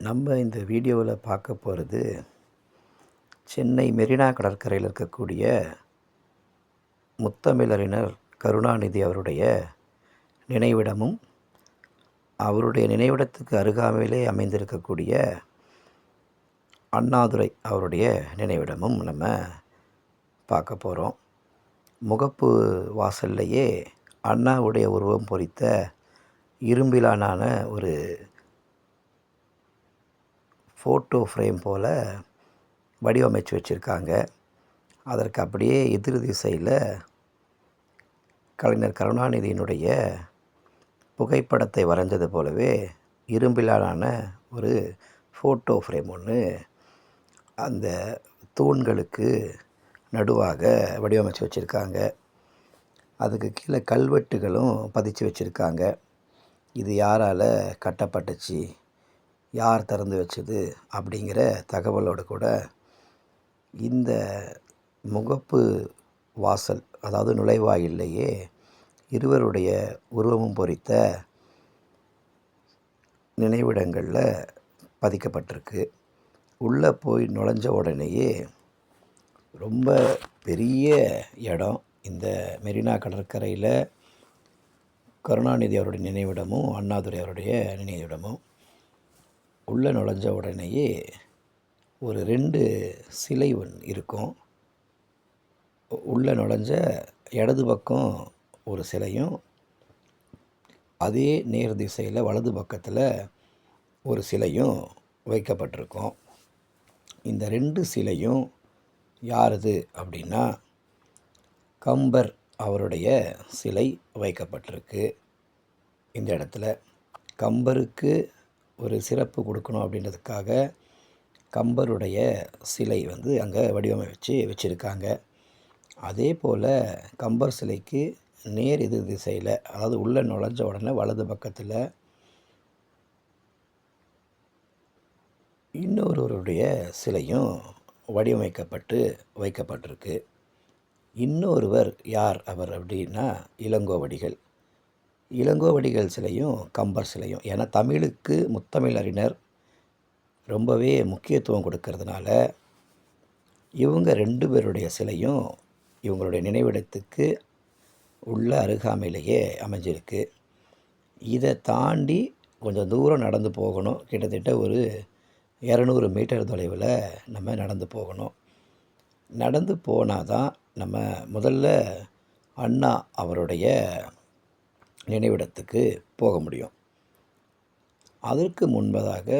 நம்ம இந்த வீடியோவில் பார்க்க போகிறது சென்னை மெரினா கடற்கரையில் இருக்கக்கூடிய முத்தமிழறிஞர் கருணாநிதி அவருடைய நினைவிடமும் அவருடைய நினைவிடத்துக்கு அருகாமையிலே அமைந்திருக்கக்கூடிய அண்ணாதுரை அவருடைய நினைவிடமும் நம்ம பார்க்க போகிறோம். முகப்பு வாசல்லையே அண்ணாவுடைய உருவம் பொறித்த இரும்பிலானான ஒரு ஃபோட்டோ ஃப்ரேம் போல் வடிவமைச்சு வச்சுருக்காங்க. அதற்கு அப்படியே எதிர் திசையில் கலைஞர் கருணாநிதியினுடைய புகைப்படத்தை வரைஞ்சது போலவே இரும்பிலான ஒரு ஃபோட்டோ ஃப்ரேம் ஒன்று அந்த தூண்களுக்கு நடுவாக வடிவமைச்சு வச்சுருக்காங்க. அதுக்கு கீழே கல்வெட்டுகளும் பதிச்சு வச்சுருக்காங்க. இது யாரால் கட்டப்பட்டுச்சு? யார் திறந்து வச்சது அப்படிங்கிற தகவலோடு கூட இந்த முகப்பு வாசல் அதாவது நுழைவாயில்லையே இருவருடைய உருவமும் பொறித்த நினைவிடங்களில் பதிக்கப்பட்டிருக்கு. உள்ளே போய் நுழைஞ்ச உடனேயே ரொம்ப பெரிய இடம். இந்த மெரினா கடற்கரையில் கருணாநிதி அவருடைய நினைவிடமும் அண்ணாதுரை அவருடைய நினைவிடமும். உள்ளே நுழைஞ்ச உடனேயே ஒரு ரெண்டு சிலை ஒன் இருக்கும். உள்ளே நுழைஞ்ச இடது பக்கம் ஒரு சிலையும் அதே நேர் திசையில் வலது பக்கத்தில் ஒரு சிலையும் வைக்கப்பட்டிருக்கும். இந்த ரெண்டு சிலையும் யாருது அப்படின்னா கம்பர் அவருடைய சிலை வைக்கப்பட்டிருக்கு. இந்த இடத்துல கம்பருக்கு ஒரு சிறப்பு கொடுக்கணும் அப்படின்றதுக்காக கம்பருடைய சிலை வந்து அங்கே வடிவமைச்சு வச்சுருக்காங்க. அதே போல் கம்பர் சிலைக்கு நேர் எதிர் திசையில் அதாவது உள்ளே நுழைஞ்ச உடனே வலது பக்கத்தில் இன்னொருவருடைய சிலையும் வடிவமைக்கப்பட்டு வைக்கப்பட்டிருக்கு. இன்னொருவர் யார் அவர் அப்படின்னா இளங்கோவடிகள். இளங்கோவடிகள் சிலையும் கம்பர் சிலையும். ஏன்னா தமிழுக்கு முத்தமிழறிஞர் ரொம்பவே முக்கியத்துவம் கொடுக்கறதுனால இவங்க ரெண்டு பேருடைய சிலையும் இவங்களுடைய நினைவிடத்துக்கு உள்ள அருகாமையிலேயே அமைஞ்சிருக்கு. இதை தாண்டி கொஞ்சம் தூரம் நடந்து போகணும். கிட்டத்தட்ட ஒரு இரநூறு மீட்டர் தொலைவில் நம்ம நடந்து போகணும். நடந்து போனால் தான் நம்ம முதல்ல அண்ணா அவருடைய நினைவிடத்துக்கு போக முடியும். அதற்கு முன்பதாக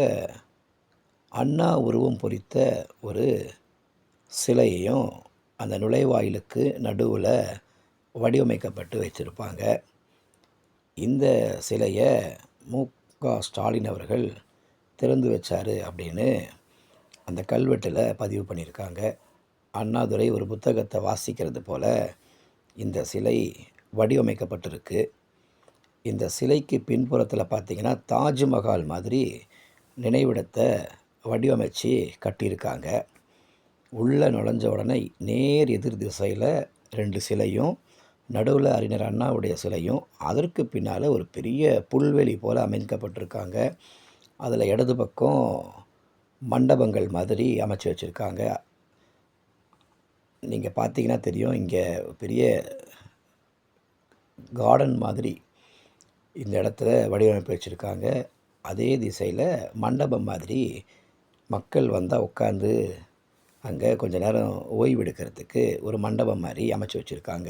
அண்ணா உருவம் பொறித்த ஒரு சிலையையும் அந்த நுழைவாயிலுக்கு நடுவில் வடிவமைக்கப்பட்டு வச்சுருப்பாங்க இந்த சிலையை மு. க. ஸ்டாலின் அவர்கள் திறந்து வச்சார் அப்படின்னு அந்த கல்வெட்டில் பதிவு பண்ணியிருக்காங்க. அண்ணாதுரை ஒரு புத்தகத்தை வாசிக்கிறது போல் இந்த சிலை வடிவமைக்கப்பட்டிருக்கு. இந்த சிலைக்கு பின்புறத்தில் பார்த்திங்கன்னா தாஜ்மஹால் மாதிரி நினைவிடத்தை வடிவமைச்சு கட்டியிருக்காங்க. உள்ளே நுழைஞ்ச உடனே நேர் எதிர் திசையில் ரெண்டு சிலையும் நடுவில் அறிஞர் அண்ணாவுடைய சிலையும் அதற்கு பின்னால் ஒரு பெரிய புல்வெளி போல் அமைக்கப்பட்டிருக்காங்க. அதில் இடது பக்கம் மண்டபங்கள் மாதிரி அமைச்சு வச்சுருக்காங்க. நீங்கள் பார்த்தீங்கன்னா தெரியும் இங்கே பெரிய கார்டன் மாதிரி இந்த இடத்துல வடிவமைப்பு வச்சுருக்காங்க. அதே திசையில் மண்டபம் மாதிரி மக்கள் வந்தால் உட்காந்து அங்கே கொஞ்ச நேரம் ஓய்வு எடுக்கிறதுக்கு ஒரு மண்டபம் மாதிரி அமைச்சு வச்சுருக்காங்க.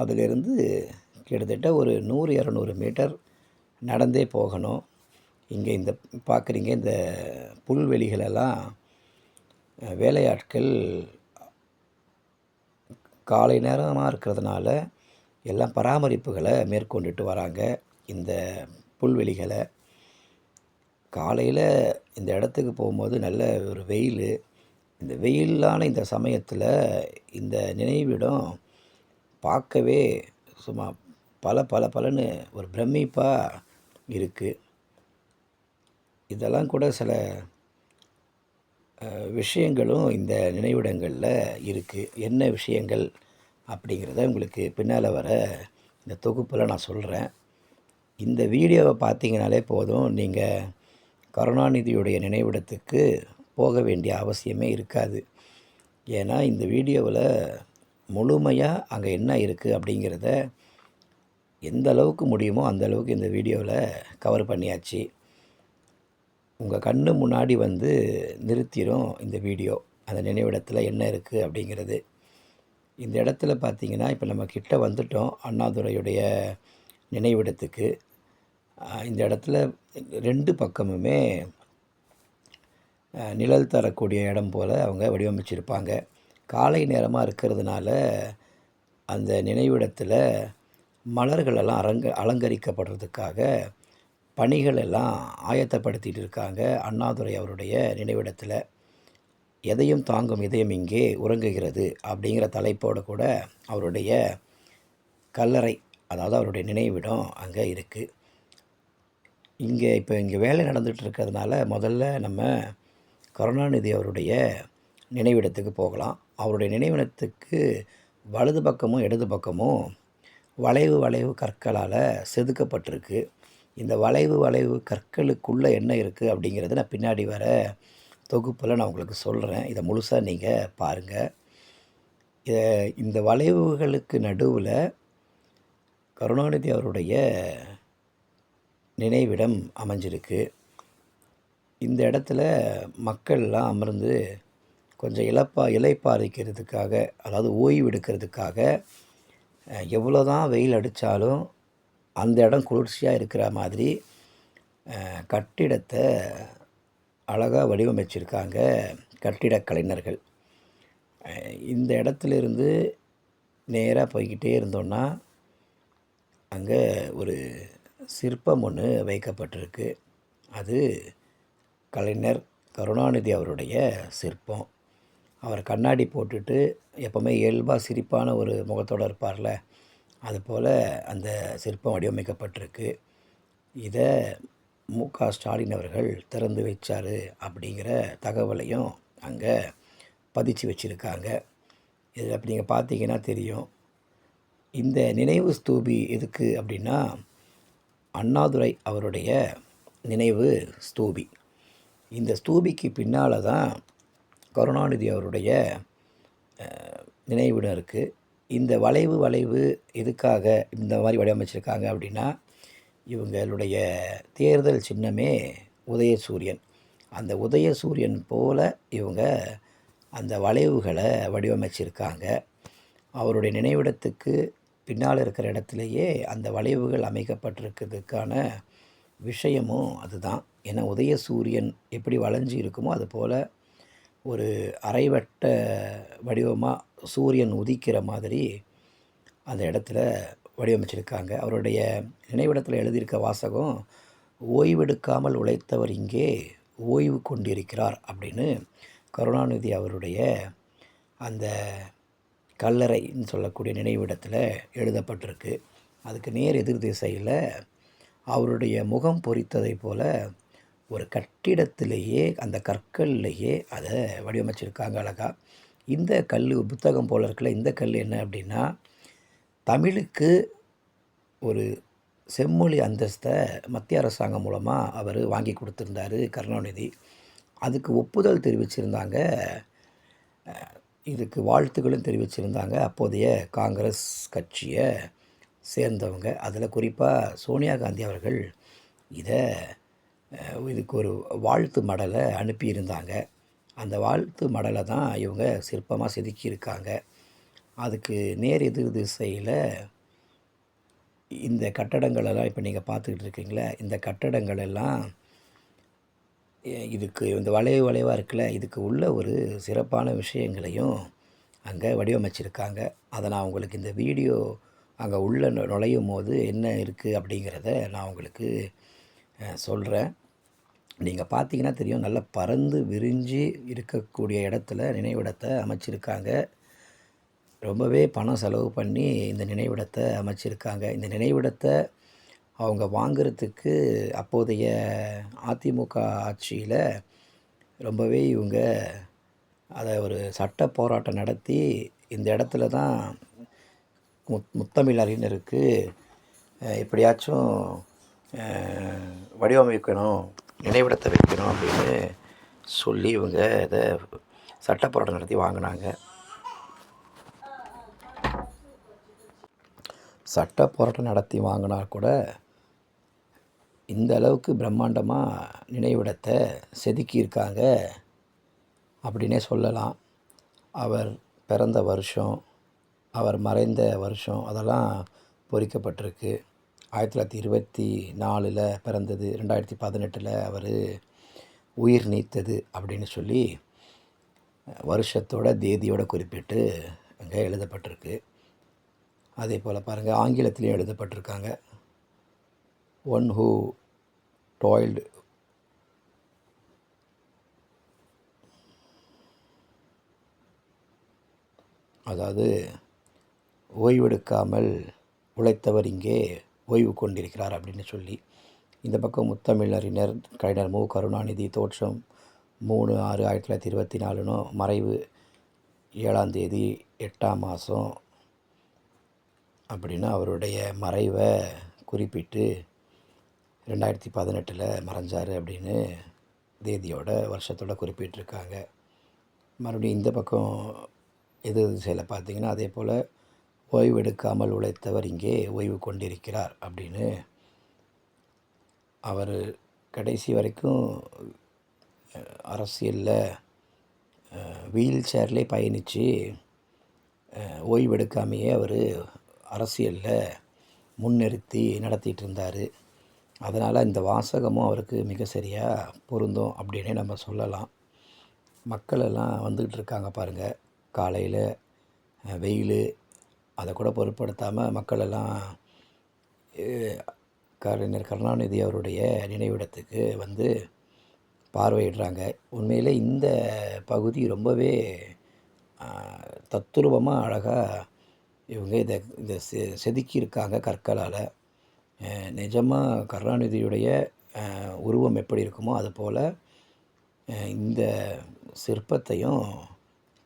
அதிலிருந்து கிட்டத்தட்ட ஒரு நூறு இரநூறு மீட்டர் நடந்தே போகணும். இங்கே இந்த பார்க்குறீங்க இந்த புல்வெளிகளெல்லாம் வேலையாட்கள் காலை நேரமாக இருக்கிறதுனால எல்லாம் பராமரிப்புகளை மேற்கொண்டுட்டு வராங்க. இந்த புல்வெளிகளை காலையில் இந்த இடத்துக்கு போகும்போது நல்ல ஒரு வெயில். இந்த வெயிலான இந்த சமயத்தில் இந்த நினைவிடம் பார்க்கவே சும்மா பல பல பலன்னு ஒரு பிரமிப்பாக இருக்குது இதெல்லாம் கூட சில விஷயங்களும் இந்த நினைவிடங்களில் இருக்குது என்ன விஷயங்கள் அப்படிங்கிறத உங்களுக்கு பின்னால் வர இந்த தொகுப்பில் நான் சொல்கிறேன் இந்த வீடியோவை பார்த்தீங்கனாலே போதும். நீங்கள் கருணாநிதியுடைய நினைவிடத்துக்கு போக வேண்டிய அவசியமே இருக்காது. ஏன்னா இந்த வீடியோவில் முழுமையாக அங்கே என்ன இருக்குது அப்படிங்கிறத எந்த அளவுக்கு முடியுமோ அந்த அளவுக்கு இந்த வீடியோவில் கவர் பண்ணியாச்சு. உங்கள் கண்ணு முன்னாடி வந்து நிறுத்திடும் இந்த வீடியோ. அந்த நினைவிடத்தில் என்ன இருக்குது அப்படிங்கிறது. இந்த இடத்துல பார்த்தீங்கன்னா இப்போ நம்ம கிட்ட வந்துட்டோம் அண்ணாதுரையுடைய நினைவிடத்துக்கு. இந்த இடத்துல ரெண்டு பக்கமுமே நிழல் தரக்கூடிய இடம் போல் அவங்க வடிவமைச்சிருப்பாங்க. காலை நேரமாக இருக்கிறதுனால அந்த நினைவிடத்தில் மலர்களெல்லாம் அரங்க அலங்கரிக்கப்படுறதுக்காக பணிகள் எல்லாம் ஆயத்தப்படுத்திகிட்டு இருக்காங்க அண்ணாதுரை அவருடைய நினைவிடத்தில். எதையும் தாங்கும் இதயம் இங்கே உறங்குகிறது அப்படிங்கிற தலைப்போடு கூட அவருடைய கல்லறை அதாவது அவருடைய நினைவிடம் அங்கே இருக்குது இங்கே இப்போ இங்கே வேலை நடந்துகிட்டு இருக்கிறதுனால முதல்ல நம்ம கருணாநிதி அவருடைய நினைவிடத்துக்கு போகலாம். அவருடைய நினைவிடத்துக்கு வலது பக்கமும் இடது பக்கமும் வளைவு வளைவு கற்களால் செதுக்கப்பட்டிருக்கு. இந்த வளைவு வளைவு கற்களுக்குள்ளே என்ன இருக்குது அப்படிங்கிறத நான் பின்னாடி வர தொகுப்பில் நான் உங்களுக்கு சொல்கிறேன் இதை முழுசாக நீங்கள் பாருங்கள் இதை இந்த வளைவுகளுக்கு நடுவில் கருணாநிதி அவருடைய நினைவிடம் அமைஞ்சிருக்கு. இந்த இடத்துல மக்கள்லாம் அமர்ந்து கொஞ்சம் இழப்பா இலைப்பாரிக்கிறதுக்காக அதாவது ஓய்வு எடுக்கிறதுக்காக எவ்வளோ தான் வெயில் அடித்தாலும் அந்த இடம் குளிர்ச்சியாக இருக்கிற மாதிரி கட்டிடத்தை அழகாக வடிவமைச்சிருக்காங்க கட்டிடக் கலைஞர்கள். இந்த இடத்துலேருந்து நேராக போய்கிட்டே இருந்தோன்னா அங்கே ஒரு சிற்பம் ஒன்று வைக்கப்பட்டிருக்கு. அது கலைஞர் கருணாநிதி அவருடைய சிற்பம். அவர் கண்ணாடி போட்டுட்டு எப்போவுமே இயல்பாக சிரிப்பான ஒரு முகத்தோடு இருப்பார்ல அதுபோல் அந்த சிற்பம் வடிவமைக்கப்பட்டிருக்கு. இதை மு க ஸ்டாலின் அவர்கள் திறந்து வைச்சார் அப்படிங்கிற தகவலையும் அங்கே பதிச்சு வச்சுருக்காங்க. இதில் அப்படி நீங்கள் பார்த்தீங்கன்னா தெரியும். இந்த நினைவு ஸ்தூபி எதுக்கு அப்படின்னா அண்ணாதுரை அவருடைய நினைவு ஸ்தூபி. இந்த ஸ்தூபிக்கு பின்னால் தான் கருணாநிதி அவருடைய நினைவிடம் இருக்குது இந்த வளைவு வளைவு எதுக்காக இந்த மாதிரி வடிவமைச்சிருக்காங்க அப்படின்னா இவங்களுடைய தேர்தல் சின்னமே உதயசூரியன். அந்த உதயசூரியன் போல இவங்க அந்த வளைவுகளை வடிவமைச்சிருக்காங்க. அவருடைய நினைவிடத்துக்கு பின்னால் இருக்கிற இடத்துலையே அந்த வளைவுகள் அமைக்கப்பட்டிருக்கிறதுக்கான விஷயமும் அதுதான். ஏன்னா உதயசூரியன் எப்படி வளைஞ்சு இருக்குமோ அது போல் ஒரு அரைவட்ட வடிவமாக சூரியன் உதிக்கிற மாதிரி அந்த இடத்துல வடிவமைச்சிருக்காங்க. அவருடைய நினைவிடத்தில் எழுதியிருக்க வாசகம் ஓய்வெடுக்காமல் உழைத்தவர் இங்கே ஓய்வு கொண்டிருக்கிறார் அப்படின்னு கருணாநிதி அவருடைய அந்த கல்லறைன்னு சொல்லக்கூடிய நினைவிடத்தில் எழுதப்பட்டிருக்கு. அதுக்கு நேர் எதிர் திசையில் அவருடைய முகம் பொறித்ததை போல் ஒரு கட்டிடத்திலேயே அந்த கற்கள்லேயே அதை வடிவமைச்சிருக்காங்க அழகா. இந்த கல் புத்தகம் போல் இருக்கல இந்த கல் என்ன அப்படின்னா தமிழுக்கு ஒரு செம்மொழி அந்தஸ்தை மத்திய அரசாங்கம் மூலமாக அவர் வாங்கி கொடுத்துருந்தாரு கருணாநிதி. அதுக்கு ஒப்புதல் தெரிவிச்சிருந்தாங்க இதுக்கு வாழ்த்துக்களும் தெரிவிச்சிருந்தாங்க. அப்போதைய காங்கிரஸ் கட்சியை சேர்ந்தவங்க. அதில் குறிப்பாக சோனியா காந்தி அவர்கள் இதை இதுக்கு ஒரு வாழ்த்து மடலை அனுப்பியிருந்தாங்க. அந்த வாழ்த்து மடலை தான் இவங்க சிற்பமாக செதுக்கியிருக்காங்க. அதுக்கு நேர் எதிர் திசையில் இந்த கட்டடங்களெல்லாம் இப்போ நீங்கள் பார்த்துக்கிட்டு இருக்கீங்களே இந்த கட்டடங்கள் எல்லாம் இதுக்கு இந்த வளைவு வளைவாக இருக்குல்ல இதுக்கு உள்ள ஒரு சிறப்பான விஷயங்களையும் அங்கே வடிவமைச்சிருக்காங்க. அதை நான் உங்களுக்கு இந்த வீடியோ அங்கே உள்ள நு- நுழையும் போது என்ன இருக்குது அப்படிங்கிறத நான் உங்களுக்கு சொல்கிறேன் நீங்கள் பார்த்தீங்கன்னா தெரியும் நல்லா பறந்து விரிஞ்சு இருக்கக்கூடிய இடத்துல நினைவிடத்தை அமைச்சிருக்காங்க. ரொம்பவே பணம் செலவு பண்ணி இந்த நினைவிடத்தை அமைச்சிருக்காங்க. இந்த நினைவிடத்தை அவங்க வாங்குறதுக்கு அப்போதைய அதிமுக ஆட்சியில் ரொம்பவே இவங்க அதை ஒரு சட்ட போராட்டம் நடத்தி இந்த இடத்துல தான் முத் முத்தமிழ் அறிஞருக்கு எப்படியாச்சும் வடிவமைக்கணும் நினைவிடத்தை வைக்கணும் அப்படின்னு சொல்லி இவங்க இதை சட்ட போராட்டம் நடத்தி வாங்கினாங்க. சட்ட போராட்டம் நடத்தி வாங்கினா கூட இந்த அளவுக்கு பிரம்மாண்டமாக நினைவிடத்தை செதுக்கியிருக்காங்க அப்படின்னே சொல்லலாம். அவர் பிறந்த வருஷம் அவர் மறைந்த வருஷம் அதெல்லாம் பொறிக்கப்பட்டிருக்கு. ஆயிரத்தி தொள்ளாயிரத்தி இருபத்தி நாலில் பிறந்தது ரெண்டாயிரத்தி பதினெட்டில் அவர் உயிர் நீத்தது அப்படின்னு சொல்லி வருஷத்தோட தேதியோட குறிப்பிட்டு அங்கே எழுதப்பட்டிருக்கு. அதே போல் பாருங்கள் ஆங்கிலத்திலையும் எழுதப்பட்டிருக்காங்க. ஒன் ஹூ டாய்ல்டு அதாவது ஓய்வெடுக்காமல் உழைத்தவர் இங்கே ஓய்வு கொண்டிருக்கிறார் அப்படின்னு சொல்லி இந்த பக்கம் முத்தமிழறிஞர் கலைஞர் மு. கருணாநிதி தோற்றம் மூணு ஆறு ஆயிரத்தி தொள்ளாயிரத்தி இருபத்தி நாலுனும் மறைவு ஏழாம் தேதி எட்டாம் மாதம் அப்படின்னு அவருடைய மறைவை குறிப்பிட்டு ரெண்டாயிரத்தி பதினெட்டில் மறைஞ்சார் அப்படின்னு தேதியோட வருஷத்தோட குறிப்பிட்டிருக்காங்க. மறுபடியும் இந்த பக்கம் எது திசையில் பார்த்திங்கன்னா அதே போல் ஓய்வு எடுக்காமல் உழைத்தவர் இங்கே ஓய்வு கொண்டிருக்கிறார் அப்படின்னு அவர் கடைசி வரைக்கும் அரசியலில் வீல் சேர்லே பயணித்து ஓய்வு எடுக்காமையே அவர் அரசியலில் முன்னிறுத்தி நடத்திட்டு இருந்தார். அதனால் இந்த வாசகமும் அவருக்கு மிக சரியாக பொருந்தும் அப்படின்னே நம்ம சொல்லலாம். மக்கள் எல்லாம் வந்துக்கிட்டு இருக்காங்க பாருங்கள் காலையில் வெயில் அதை கூட பொருட்படுத்தாமல் மக்கள் எல்லாம் கலைஞர் கருணாநிதி அவருடைய நினைவிடத்துக்கு வந்து பார்வையிடுறாங்க. உண்மையிலே இந்த பகுதி ரொம்பவே தத்துருவமாக அழகாக இவங்க இதை இதை செதுக்கியிருக்காங்க கற்களால். நிஜமாக கருணாநிதியுடைய உருவம் எப்படி இருக்குமோ அதுபோல் போல் இந்த சிற்பத்தையும்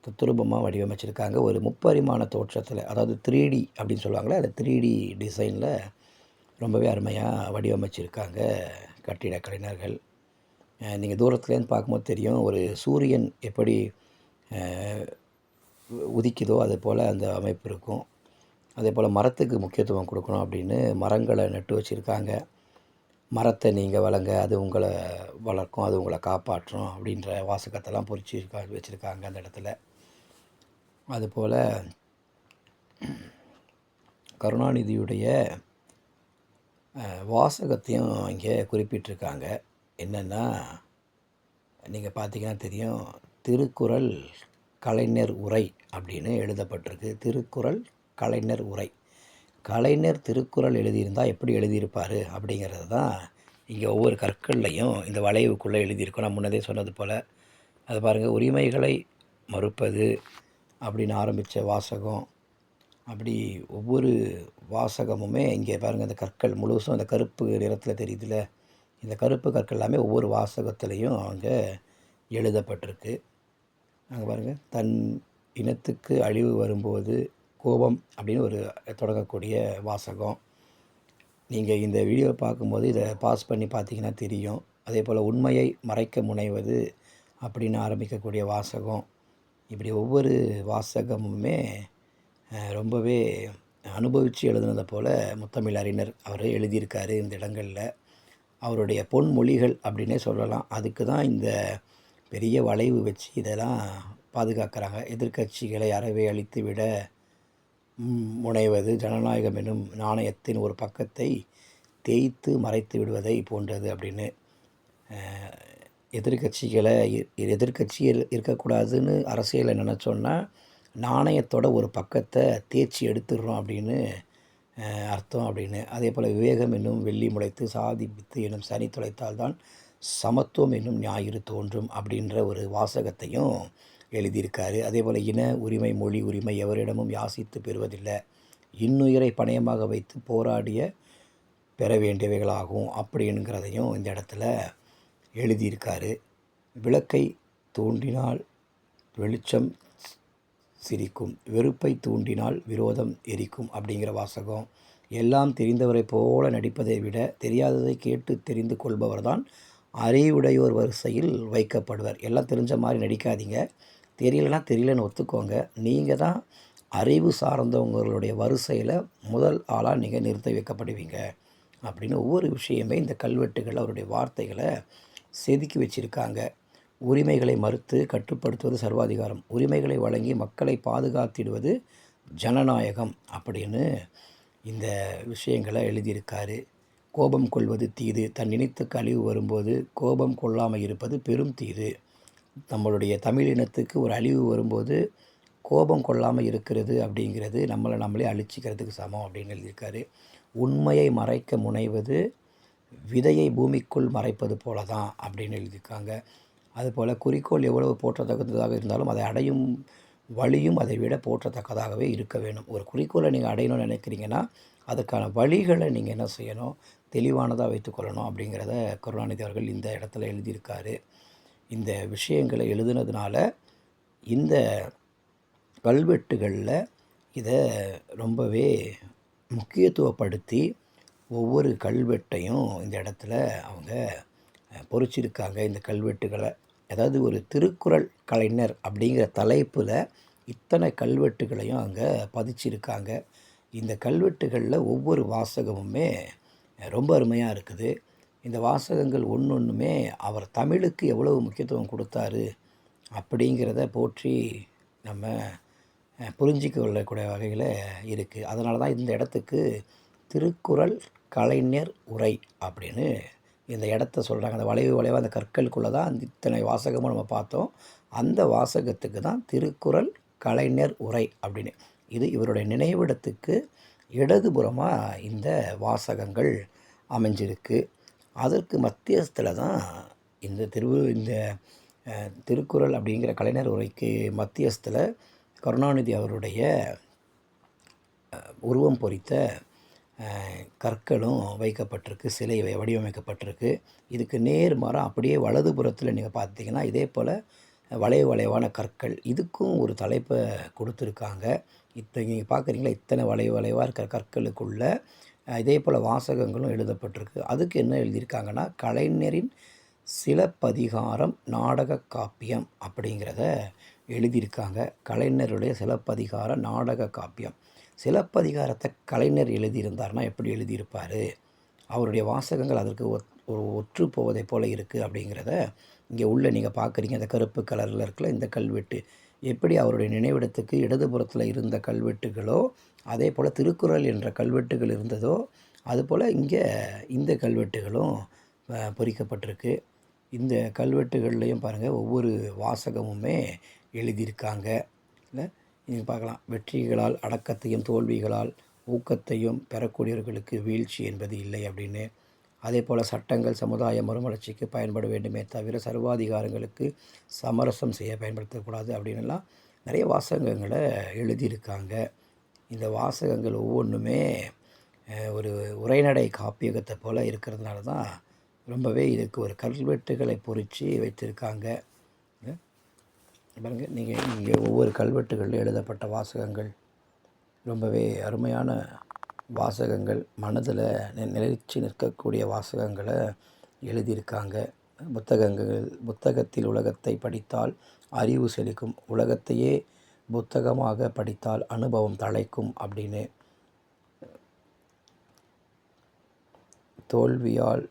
தத்ரூபமாக வடிவமைச்சிருக்காங்க. ஒரு முப்பரிமாண தோற்றத்தில் அதாவது த்ரீ டி அப்படின்னு சொல்லுவாங்களே அந்த த்ரீ டி டிசைனில் ரொம்பவே அருமையாக வடிவமைச்சிருக்காங்க கட்டிட கலைஞர்கள். நீங்கள் தூரத்துலேருந்து பார்க்கும்போது தெரியும் ஒரு சூரியன் எப்படி உதிக்குதோ அது போல் அந்த அமைப்பு இருக்கும். அதே போல் மரத்துக்கு முக்கியத்துவம் கொடுக்கணும் அப்படின்னு மரங்களை நட்டு வச்சுருக்காங்க. மரத்தை நீங்கள் வளங்க அது உங்களை வளர்க்கும் அது உங்களை காப்பாற்றும் அப்படின்ற வாசகத்தெல்லாம் பொறிச்சு இருக்கா வச்சுருக்காங்க அந்த இடத்துல. அதுபோல் கருணாநிதியுடைய வாசகத்தையும் இங்கே குறிப்பிட்டிருக்காங்க. என்னென்னா நீங்கள் பார்த்தீங்கன்னா தெரியும் திருக்குறள் கலைஞர் உரை அப்படின்னு எழுதப்பட்டிருக்கு. திருக்குறள் கலைஞர் உரை. கலைஞர் திருக்குறள் எழுதியிருந்தால் எப்படி எழுதியிருப்பார் அப்படிங்கிறது தான் இங்கே ஒவ்வொரு கற்கள்லையும் இந்த வளைவுக்குள்ளே எழுதியிருக்கோம். நான் முன்னதே சொன்னது போல் அது பாருங்கள் உரிமைகளை மறுப்பது அப்படின்னு ஆரம்பித்த வாசகம். அப்படி ஒவ்வொரு வாசகமுமே இங்கே பாருங்கள் இந்த கற்கள் முழுசும் அந்த கருப்பு நிறத்தில் தெரியுதுல இந்த கருப்பு கற்கள் எல்லாமே ஒவ்வொரு வாசகத்துலேயும் அங்கே எழுதப்பட்டிருக்கு. அங்கே பாருங்கள் தன் இனத்துக்கு அழிவு வரும்போது கோபம் அப்படின்னு ஒரு தொடங்கக்கூடிய வாசகம். நீங்கள் இந்த வீடியோவை பார்க்கும்போது இதை பாஸ் பண்ணி பார்த்தீங்கன்னா தெரியும். அதே போல் உண்மையை மறைக்க முனைவது அப்படின்னு ஆரம்பிக்கக்கூடிய வாசகம். இப்படி ஒவ்வொரு வாசகமுமே ரொம்பவே அனுபவித்து எழுதுனதை போல் முத்தமிழ் அறிஞர் அவர் எழுதியிருக்காரு இந்த இடங்களில். அவருடைய பொன்மொழிகள் அப்படின்னே சொல்லலாம். அதுக்கு தான் இந்த பெரிய வளைவு வச்சு இதெல்லாம் பாதுகாக்கிறாங்க. எதிர்க்கட்சிகளை அறவே அழித்து விட முனைவது ஜனநாயகம் என்னும் நாணயத்தின் ஒரு பக்கத்தை தேய்த்து மறைத்து விடுவதை போன்றது அப்படின்னு எதிர்கட்சிகளை எதிர்க்கட்சிகளை இருக்கக்கூடாதுன்னு அரசியலை நினச்சோன்னா நாணயத்தோட ஒரு பக்கத்தை தேய்ச்சி எடுத்துடுறோம் அப்படின்னு அர்த்தம் அப்படின்னு. அதே போல் விவேகம் என்னும் வெள்ளி முளைத்து சாதி என்னும் சனி துளைத்தால்தான் சமத்துவம் என்னும் ஞாயிறு தோன்றும் அப்படின்ற ஒரு வாசகத்தையும் எழுதியிருக்காரு. அதே போல் இன உரிமை மொழி உரிமை எவரிடமும் யாசித்து பெறுவதில்லை. இன்னுயிரை பணயமாக வைத்து போராடிய பெற வேண்டியவைகளாகும் அப்படிங்கிறதையும் இந்த இடத்துல எழுதியிருக்காரு. விளக்கை தூண்டினால் வெளிச்சம் சிரிக்கும் வெறுப்பை தூண்டினால் விரோதம் எரிக்கும் அப்படிங்கிற வாசகம். எல்லாம் தெரிந்தவரைப் போல நடிப்பதை விட தெரியாததை கேட்டு தெரிந்து கொள்பவர்தான் அறிவுடையோர் வரிசையில் வைக்கப்படுவர். எல்லாம் தெரிஞ்ச மாதிரி நடிக்காதீங்க. தெரியலனா தெரியலன்னு ஒத்துக்கோங்க. நீங்கள் தான் அறிவு சார்ந்தவங்களுடைய வரிசையில் முதல் ஆளாக நீங்கள் நிறுத்தி வைக்கப்படுவீங்க. அப்படின்னு ஒவ்வொரு விஷயமே இந்த கல்வெட்டுகள் அவருடைய வார்த்தைகளை செதுக்கி வச்சுருக்காங்க. உரிமைகளை மறுத்து கட்டுப்படுத்துவது சர்வாதிகாரம். உரிமைகளை வழங்கி மக்களை பாதுகாத்திடுவது ஜனநாயகம் அப்படின்னு இந்த விஷயங்களை எழுதியிருக்காரு. கோபம் கொள்வது தீது. தன் நினைத்த கழிவு வரும்போது கோபம் கொள்ளாமல் இருப்பது பெரும் தீது. நம்மளுடைய தமிழ் இனத்துக்கு ஒரு அழிவு வரும்போது கோபம் கொள்ளாமல் இருக்கிறது அப்படிங்கிறது நம்மளை நம்மளே அழிச்சிக்கிறதுக்கு சமம் அப்படின்னு எழுதியிருக்காரு. உண்மையை மறைக்க முனைவது விதையை பூமிக்குள் மறைப்பது போல தான் அப்படின்னு எழுதியிருக்காங்க. அதுபோல் குறிக்கோள் எவ்வளவு போற்றத்தக்கதாக இருந்தாலும் அதை அடையும் வழியும் அதை விட போற்றத்தக்கதாகவே இருக்க வேணும் ஒரு குறிக்கோளை நீங்கள் அடையணும்னு நினைக்கிறீங்கன்னா அதுக்கான வழிகளை நீங்கள் என்ன செய்யணும்? தெளிவானதாக வைத்துக்கொள்ளணும் அப்படிங்கிறத கருணாநிதி அவர்கள் இந்த இடத்துல எழுதியிருக்காரு. இந்த விஷயங்களை எழுதுனதுனால இந்த கல்வெட்டுகளில் இதை ரொம்பவே முக்கியத்துவப்படுத்தி ஒவ்வொரு கல்வெட்டையும் இந்த இடத்துல அவங்க பொறிச்சிருக்காங்க. இந்த கல்வெட்டுகளை அதாவது ஒரு திருக்குறள் கலைஞர் அப்படிங்கிற தலைப்பில் இத்தனை கல்வெட்டுகளையும் அங்கே பதிச்சிருக்காங்க. இந்த கல்வெட்டுகளில் ஒவ்வொரு வாசகமுமே ரொம்ப அருமையாக இருக்குது. இந்த வாசகங்கள் ஒன்று ஒன்றுமே அவர் தமிழுக்கு எவ்வளவு முக்கியத்துவம் கொடுத்தாரு அப்படிங்கிறத போற்றி நம்ம புரிஞ்சிக்க கொள்ளக்கூடிய வகையில் இருக்குது அதனால தான் இந்த இடத்துக்கு திருக்குறள் கலைஞர் உரை அப்படின்னு இந்த இடத்த சொல்கிறாங்க அந்த வளைவு வளைவாக அந்த கற்களுக்குள்ளே தான் அந்த இத்தனை வாசகமும் நம்ம பார்த்தோம். அந்த வாசகத்துக்கு தான் திருக்குறள் கலைஞர் உரை அப்படின்னு. இது இவருடைய நினைவிடத்துக்கு இடதுபுறமாக இந்த வாசகங்கள் அமைஞ்சிருக்கு. அதற்கு மத்தியஸ்தில் தான் இந்த திரு இந்த திருக்குறள் அப்படிங்கிற கலைஞர் உரைக்கு மத்தியஸ்தில் கருணாநிதி அவருடைய உருவம் பொறித்த கற்களும் வைக்கப்பட்டிருக்கு சிலை வடிவமைக்கப்பட்டிருக்கு. இதுக்கு நேர் மரம் அப்படியே வலதுபுறத்தில் நீங்கள் பார்த்தீங்கன்னா இதே போல் வளைய வளைவான கற்கள் இதுக்கும் ஒரு தலைப்பை கொடுத்துருக்காங்க. இத்தனை நீங்கள் பார்க்குறீங்களா இத்தனை வளைய வளைவாக இருக்கிற கற்களுக்குள்ள இதே போல் வாசகங்களும் எழுதப்பட்டிருக்கு. அதுக்கு என்ன எழுதியிருக்காங்கன்னா கலைஞரின் சிலப்பதிகாரம் நாடக காப்பியம் அப்படிங்கிறத எழுதியிருக்காங்க. கலைஞருடைய சிலப்பதிகார நாடக காப்பியம். சிலப்பதிகாரத்தை கலைஞர் எழுதியிருந்தார்னா எப்படி எழுதியிருப்பார்? அவருடைய வாசகங்கள் அதற்கு ஒத் ஒரு ஒற்று போவதை போல் இருக்குது அப்படிங்கிறத இங்கே உள்ளே நீங்கள் பார்க்குறீங்க. அந்த கருப்பு கலரில் இருக்கிற இந்த கல்வெட்டு. எப்படி அவருடைய நினைவிடத்துக்கு இடதுபுறத்தில் இருந்த கல்வெட்டுகளோ அதே போல் திருக்குறள் என்ற கல்வெட்டுகள் இருந்ததோ அதுபோல் இங்கே இந்த கல்வெட்டுகளும் பொறிக்கப்பட்டிருக்கு. இந்த கல்வெட்டுகள்லையும் பாருங்கள் ஒவ்வொரு வாசகமுமே எழுதியிருக்காங்க. இல்லை நீங்கள் பார்க்கலாம். வெற்றிகளால் அடக்கத்தையும் தோல்விகளால் ஊக்கத்தையும் பெறக்கூடியவர்களுக்கு வீழ்ச்சி என்பது இல்லை அப்படின்னு. அதே போல் சட்டங்கள் சமுதாய மறுமலர்ச்சிக்கு பயன்பட வேண்டுமே தவிர சர்வாதிகாரங்களுக்கு சமரசம் செய்ய பயன்படுத்தக்கூடாது அப்படின்லாம் நிறைய வாசகங்களை எழுதியிருக்காங்க. இந்த வாசகங்கள் ஒவ்வொன்றுமே ஒரு உரைநடை காப்பியகத்தை போல் இருக்கிறதுனால தான் ரொம்பவே இதுக்கு ஒரு கல்வெட்டுகளை பொறித்து வைத்திருக்காங்க. பாருங்கள் நீங்கள் இங்கே ஒவ்வொரு கல்வெட்டுகளில் எழுதப்பட்ட வாசகங்கள். ரொம்பவே அருமையான வாசகங்கள். மனதில் நிலைச்சி நிற்கக்கூடிய வாசகங்களை எழுதியிருக்காங்க. புத்தகங்கள் புத்தகத்தில் உலகத்தை படித்தால் அறிவு செழிக்கும். உலகத்தையே புத்தகமாக படித்தால் அனுபவம் தழைக்கும் அப்படின்னு தோல்வியால்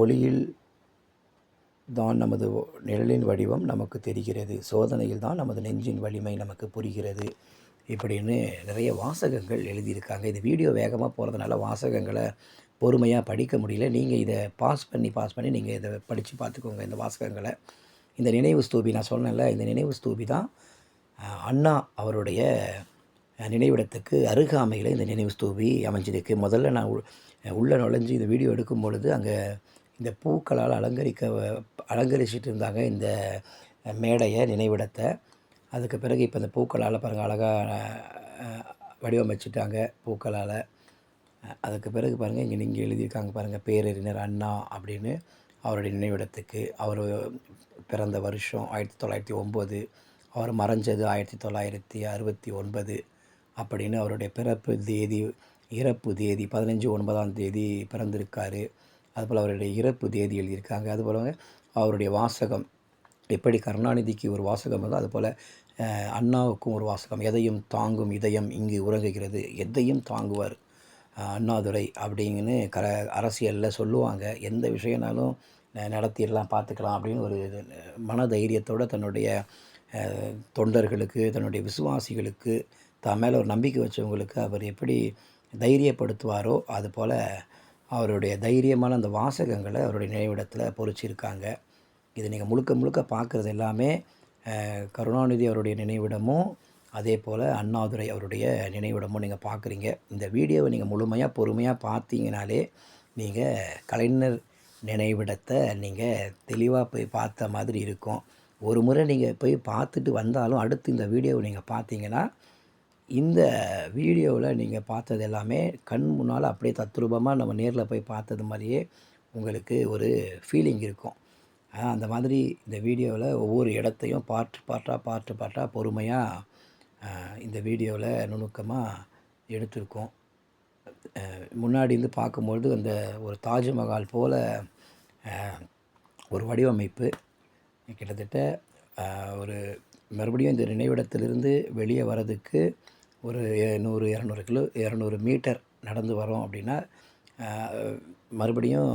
ஒளியில் தான் நமது நிழலின் வடிவம் நமக்கு தெரிகிறது. சோதனையில் தான் நமது நெஞ்சின் வலிமை நமக்கு புரிகிறது இப்படின்னு நிறைய வாசகங்கள் எழுதியிருக்காங்க. இந்த வீடியோ வேகமாக போகிறதுனால வாசகங்களை பொறுமையாக படிக்க முடியல. நீங்கள் இதை பாஸ் பண்ணி பாஸ் பண்ணி நீங்கள் இதை படித்து பார்த்துக்கோங்க இந்த வாசகங்களை. இந்த நினைவு ஸ்தூபி நான் சொன்னேன்ல இந்த நினைவு ஸ்தூபி தான் அண்ணா அவருடைய நினைவிடத்துக்கு அருகாமையில் இந்த நினைவு ஸ்தூபி அமைஞ்சிருக்கு. முதல்ல நான் உள்ளே நுழைஞ்சு இந்த வீடியோ எடுக்கும் பொழுது அங்கே இந்த பூக்களால் அலங்கரிக்க அலங்கரிச்சிட்டு இருந்தாங்க இந்த மேடையை நினைவிடத்தை. அதுக்கு பிறகு இப்போ இந்த பூக்களால் பாருங்கள் அழகாக வடிவமைச்சிட்டாங்க பூக்களால். அதுக்கு பிறகு பாருங்கள் இங்கே நீங்கள் எழுதியிருக்காங்க பாருங்கள் பேரறிஞர் அண்ணா அப்படின்னு அவருடைய நினைவிடத்துக்கு. அவர் பிறந்த வருஷம் ஆயிரத்தி தொள்ளாயிரத்தி ஒம்பது அவர் மறைஞ்சது ஆயிரத்தி தொள்ளாயிரத்தி அறுபத்தி ஒன்பது அப்படின்னு அவருடைய பிறப்பு தேதி இறப்பு தேதி பதினஞ்சு ஒன்பதாம் தேதி பிறந்திருக்காரு. அதுபோல் அவருடைய இறப்பு தேதி எழுதியிருக்காங்க. அதுபோல் அவருடைய வாசகம் எப்படி கருணாநிதிக்கு ஒரு வாசகம் இருந்தோ அதுபோல் அண்ணாவுக்கும் ஒரு வாசகம் எதையும் தாங்கும் இதயம் இங்கு உறங்குகிறது எதையும் தாங்குவார். அண்ணாதுரை அப்படிங்கன்னு கர அரசியலில் சொல்லுவாங்க. எந்த விஷயம்னாலும் நடத்திடலாம் பார்த்துக்கலாம் அப்படின்னு ஒரு மன தைரியத்தோடு தன்னுடைய தொண்டர்களுக்கு தன்னுடைய விசுவாசிகளுக்கு தான் மேலே ஒரு நம்பிக்கை வச்சவங்களுக்கு அவர் எப்படி தைரியப்படுத்துவாரோ அதுபோல் அவருடைய தைரியமான அந்த வாசகங்களை அவருடைய நினைவிடத்தில் பொறிச்சிருக்காங்க. இது நீங்கள் முழுக்க முழுக்க பார்க்குறது எல்லாமே கருணாநிதி அவருடைய நினைவிடமும் அதே போல் அண்ணாதுரை அவருடைய நினைவிடமும் நீங்கள் பார்க்குறீங்க இந்த வீடியோவை நீங்கள் முழுமையாக பொறுமையாக பார்த்தீங்கனாலே நீங்கள் கலைஞர் நினைவிடத்தை நீங்கள் தெளிவாக போய் பார்த்த மாதிரி இருக்கும். ஒரு முறை நீங்கள் போய் பார்த்துட்டு வந்தாலும் அடுத்து இந்த வீடியோவை நீங்கள் பார்த்தீங்கன்னா இந்த வீடியோவில் நீங்கள் பார்த்தது எல்லாமே கண் முன்னால் அப்படியே தத்ரூபமாக நம்ம நேரில் போய் பார்த்தது மாதிரியே உங்களுக்கு ஒரு ஃபீலிங் இருக்கும். அந்த மாதிரி இந்த வீடியோவில் ஒவ்வொரு இடத்தையும் பார்ட்டு பார்ட்டாக பார்ட்டு பார்ட்டாக பொறுமையாக இந்த வீடியோவில் நுணுக்கமாக எடுத்திருக்கோம். முன்னாடி இருந்து பார்க்கும்பொழுது அந்த ஒரு தாஜ்மஹால் போல் ஒரு வடிவமைப்பு. கிட்டத்தட்ட ஒரு மறுபடியும் இந்த நினைவிடத்திலிருந்து வெளியே வர்றதுக்கு ஒரு நூறு இரநூறு கிலோ இரநூறு மீட்டர் நடந்து வரோம் அப்படின்னா மறுபடியும்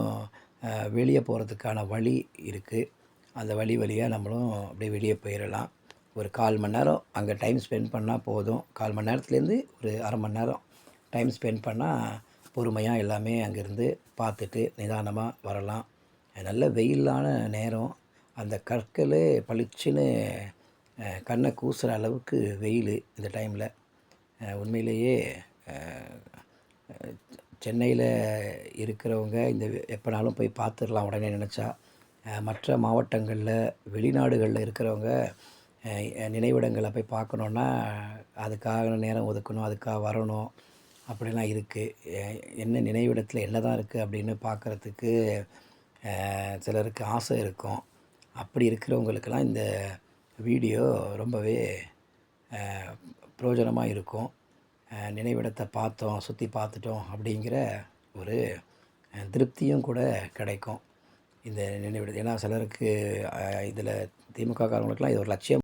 வெளியே போகிறதுக்கான வழி இருக்குது அந்த வழி வழியாக நம்மளும் அப்படியே வெளியே போயிடலாம் ஒரு கால் மணி நேரம் அங்கே டைம் ஸ்பெண்ட் பண்ணால் போதும். கால் மணி நேரத்துலேருந்து ஒரு அரை மணி நேரம் டைம் ஸ்பெண்ட் பண்ணால் பொறுமையாக எல்லாமே அங்கேருந்து பார்த்துட்டு நிதானமாக வரலாம். நல்ல வெயிலான நேரம். அந்த கற்கள் பளிச்சுன்னு கண்ணை கூசுகிற அளவுக்கு வெயில் இந்த டைமில். உண்மையிலேயே சென்னையில் இருக்கிறவங்க இந்த எப்போனாலும் போய் பார்த்துடலாம் உடனே நினச்சா. மற்ற மாவட்டங்களில் வெளிநாடுகளில் இருக்கிறவங்க நினைவிடங்களை போய் பார்க்கணுன்னா அதுக்காக நேரம் ஒதுக்கணும் அதுக்காக வரணும். அப்படிலாம் இருக்குது என்ன நினைவிடத்தில் என்ன தான் இருக்குது அப்படின்னு பார்க்குறதுக்கு சிலருக்கு ஆசை இருக்கும். அப்படி இருக்கிறவங்களுக்கெல்லாம் இந்த வீடியோ ரொம்பவே பிரயோஜனமாக இருக்கும். நினைவிடத்தை பார்த்தோம் சுற்றி பார்த்துட்டோம் அப்படிங்கிற ஒரு திருப்தியும் கூட கிடைக்கும். இந்த நினைவிடத்தை ஏன்னா சிலருக்கு இதில் திமுக காரங்களுக்கெல்லாம் இது ஒரு லட்சியம்